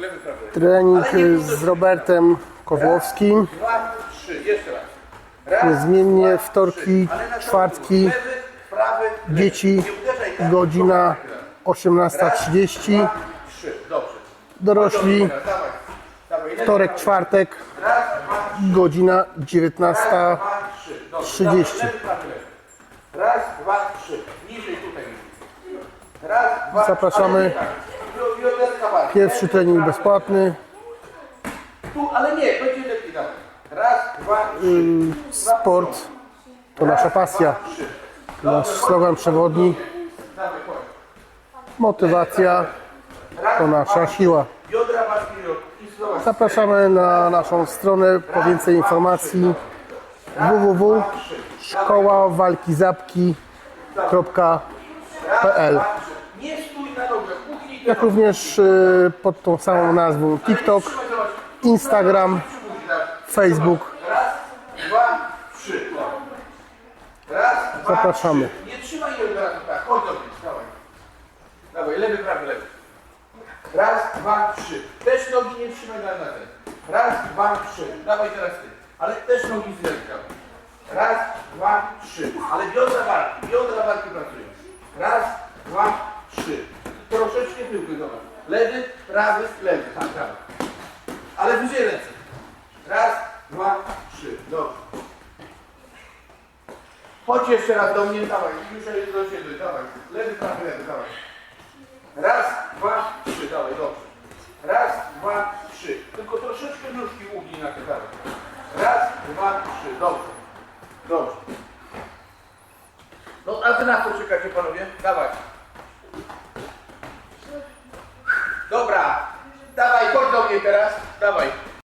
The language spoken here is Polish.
lewy, prawy. lewy. Trening z Robertem Kozłowskim. Dwa, trzy, jeszcze raz. Raz, Niezmiennie dwa, wtorki, trzy. Czwartki, Lewy, prawy, lewy. Dzieci, uderzaj, godzina Raz, 18.30. dwa, trzy, dobrze. Dorośli, lewy, wtorek, czwartek, Raz, godzina Raz, 19.30. dwa, trzy. Dobrze. 30. Dawaj, lewy, prawy, lewy. Raz, dwa, trzy. Niżej tutaj. Raz, dwa, Zapraszamy. Pierwszy trening bezpłatny. Tu, ale nie, będzie lepiej dawaj. Raz, dwa, trzy. Sport to nasza pasja. Nasz slogan przewodni. Dawaj, chodź. Motywacja to nasza siła. Biodra bardziej i znowu. Zapraszamy na naszą stronę po więcej informacji www.szkoławalkizapki.pl Nie stój na nogach, uchnij Jak również y, pod tą samą nazwą TikTok, Instagram, Facebook. Zapraszamy. Nie trzymaj od razu tak. Chodź do mnie, dawaj. Dawaj, lewy, prawy, lewy. Raz, dwa, trzy. Też nogi nie trzymaj na ten. Raz, dwa, trzy. Dawaj teraz ty. Ale też nogi z ręka. Raz, dwa, trzy. Ale biodra barki, biodra barki pracują. Raz, dwa, trzy. Tyłku, zobacz. Lewy, prawy, lewy. Tak, tak. Ale wyżej ręce. Raz, dwa, trzy. Dobrze. Chodź jeszcze raz do mnie, dawaj. Już do siebie, dawaj. Lewy, prawy, lewy, dawaj. Raz, dwa, trzy, dawaj, dobrze. Raz, dwa, trzy. Tylko troszeczkę nóżki ugnij na te dawaj. Raz, dwa, trzy, dobrze. Dobrze. No a wy na co czekacie panowie? Dawaj. Dawaj, chodź do mnie teraz. Dawaj.